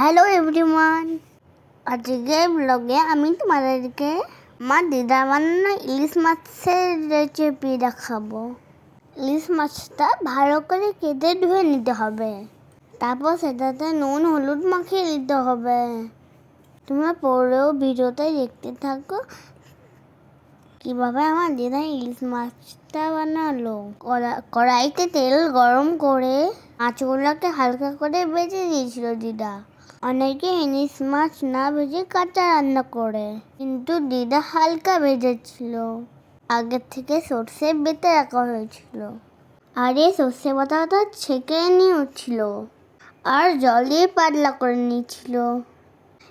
Hello everyone আজকে ব্লগে আমি তোমাদেরকে আমার দিদা বানানো ইলিশ মাছের রেসিপি দেখাবো। ইলিশ মাছটা ভালো করে কেটে ধুয়ে নিতে হবে। তারপর সেটাতে নুন, হলুদ মাখিয়ে নিতে হবে। তোমরা পরেও ভিডিওতে দেখতে থাকো কীভাবে আমার দিদা ইলিশ মাছটা বানালো। কড়া- কড়াইতে তেল গরম করে মাছগুলোকে হালকা করে ভেজে দিয়েছিল দিদা। অনেকে ইলিশ মাছ না ভেজে কাঁচা রান্না করে, কিন্তু দিদা হালকা ভেজেছিল। আগের থেকে সর্ষে বেটে রাখা হয়েছিল। আর এই সর্ষে বাটাটা ছেঁকে নিয়েছিল আর জল দিয়ে পাতলা করে নিয়েছিল।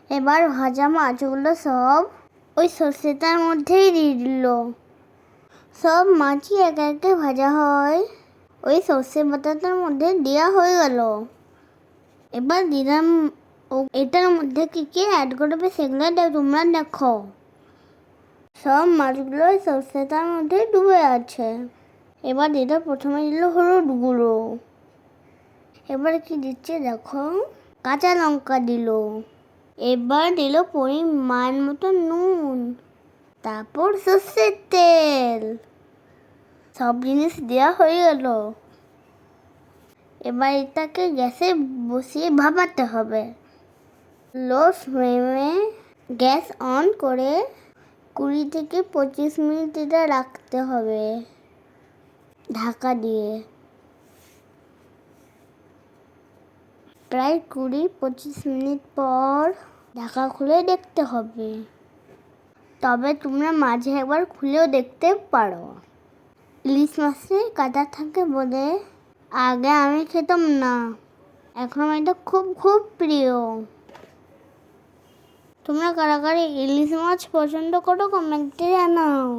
এবার ভাজা মাছগুলো সব ওই সর্ষেটার মধ্যেই দিয়ে দিল। সব মাছই একে একে ভাজা হয়। ওই সর্ষে বাটাটার মধ্যে দেওয়া হয়ে গেল। এবার দিলাম ও, এটার মধ্যে কী কী অ্যাড করবে সেগুলো তোমরা দেখো। সব মাছগুলো সর্ষেটার মধ্যে ডুবে আছে। এবার দিদা প্রথমে দিল হলুদ গুঁড়ো। এবার কি দিচ্ছে দেখো? কাঁচা লঙ্কা দিল। এবার দিল পরিমাণ মতো নুন। তারপর সর্ষের তেল। সব জিনিস দেওয়া হয়ে গেল। এবার এটাকে গ্যাসে বসিয়ে ভাপাতে হবে। লো ফ্লেমে গ্যাস অন করে কুড়ি থেকে পঁচিশ মিনিট এটা রাখতে হবে। ঢাকা দিয়ে। প্রায় কুড়ি পঁচিশ মিনিট পর ঢাকা খুলে দেখতে হবে। তবে তোমরা মাঝে একবার খুলেও দেখতে পারো। ইলিশ মাছে কাটা থাকে বলে আগে আমি খেতাম না। এখন আমার এটা খুব খুব প্রিয়। তোমরা কারা ইলিশ মাছ পছন্দ করো কমেন্টে জানাও।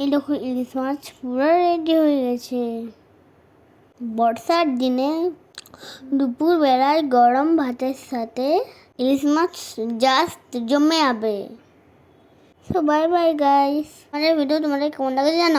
এই দেখো, ইলিশ মাছ পুরো রেডি হয়ে গেছে। বর্ষার দিনে দুপুর বেলায় গরম ভাতের সাথে ইলিশ মাছ জাস্ট জমে যাবে। সো বাই বাই গাইস আমাদের ভিডিও তোমাদের কেমন লাগে জানাও।